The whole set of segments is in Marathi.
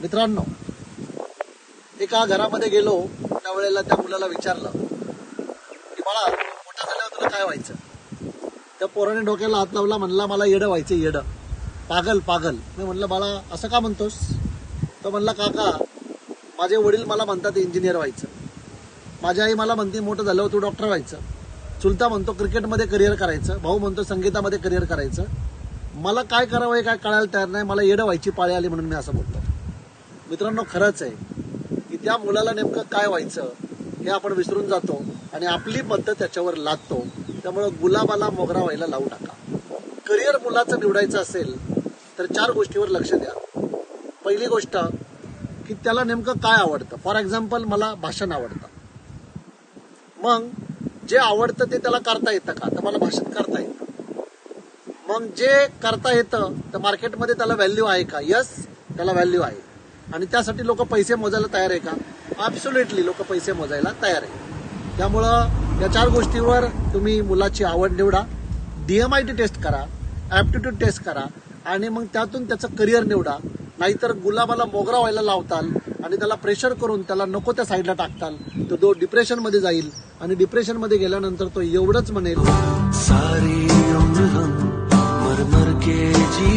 मित्रांनो एका घरामध्ये गेलो त्यावेळेला त्या मुलाला विचारलं की बाळा मोठा झाल्यावर तुला काय व्हायचं? त्या पोराने डोक्याला हात लावला म्हणला मला येडं व्हायचं येडं. पागल पागल. मी म्हणलं बाळा असं का म्हणतोस? तो म्हणला काका माझे वडील मला म्हणतात इंजिनियर व्हायचं. माझी आई मला म्हणते मोठं झाल्यावर तू डॉक्टर व्हायचं. चुलता म्हणतो क्रिकेटमध्ये करिअर करायचं. भाऊ म्हणतो संगीतामध्ये करिअर करायचं. मला काय करावं हे काय कळायला तयार नाही. मला येडं व्हायची पाळी आली म्हणून मी असं बोलतो मित्रांनो खरंच आहे की त्या मुलाला नेमकं काय व्हायचं हे आपण विसरून जातो आणि आपली पद्धत त्याच्यावर लादतो. त्यामुळं गुलाबाला मोगरा व्हायला लावू टाका करिअर मुलाचं निवडायचं असेल तर चार गोष्टीवर लक्ष द्या. पहिली गोष्ट की त्याला नेमकं काय आवडतं? फॉर एक्झाम्पल मला भाषण आवडतं. मग जे आवडतं ते त्याला करता येतं का? तर मला भाषण करता येतं. मग जे करता येतं तर मार्केटमध्ये त्याला व्हॅल्यू आहे का? यस त्याला व्हॅल्यू आहे. आणि त्यासाठी लोक पैसे मोजायला तयार आहे का? ॲब्सोल्युटली लोक पैसे मोजायला तयार आहे. त्यामुळं या चार गोष्टीवर तुम्ही मुलाची आवड निवडा डीएमआय टी टेस्ट करा ॲप्टिट्यूड टेस्ट करा आणि मग त्यातून त्याचं करिअर निवडा. नाहीतर गुलाबाला मोगरा व्हायला लावताल आणि त्याला प्रेशर करून त्याला नको त्या साईडला टाकताल तर तो डिप्रेशनमध्ये जाईल. आणि डिप्रेशनमध्ये गेल्यानंतर तो एवढंच म्हणेल सारी मर मर के जी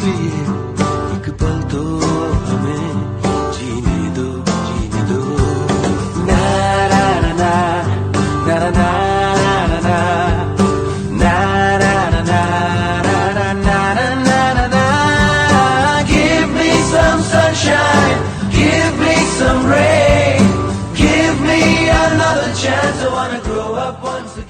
wanna grow up once again.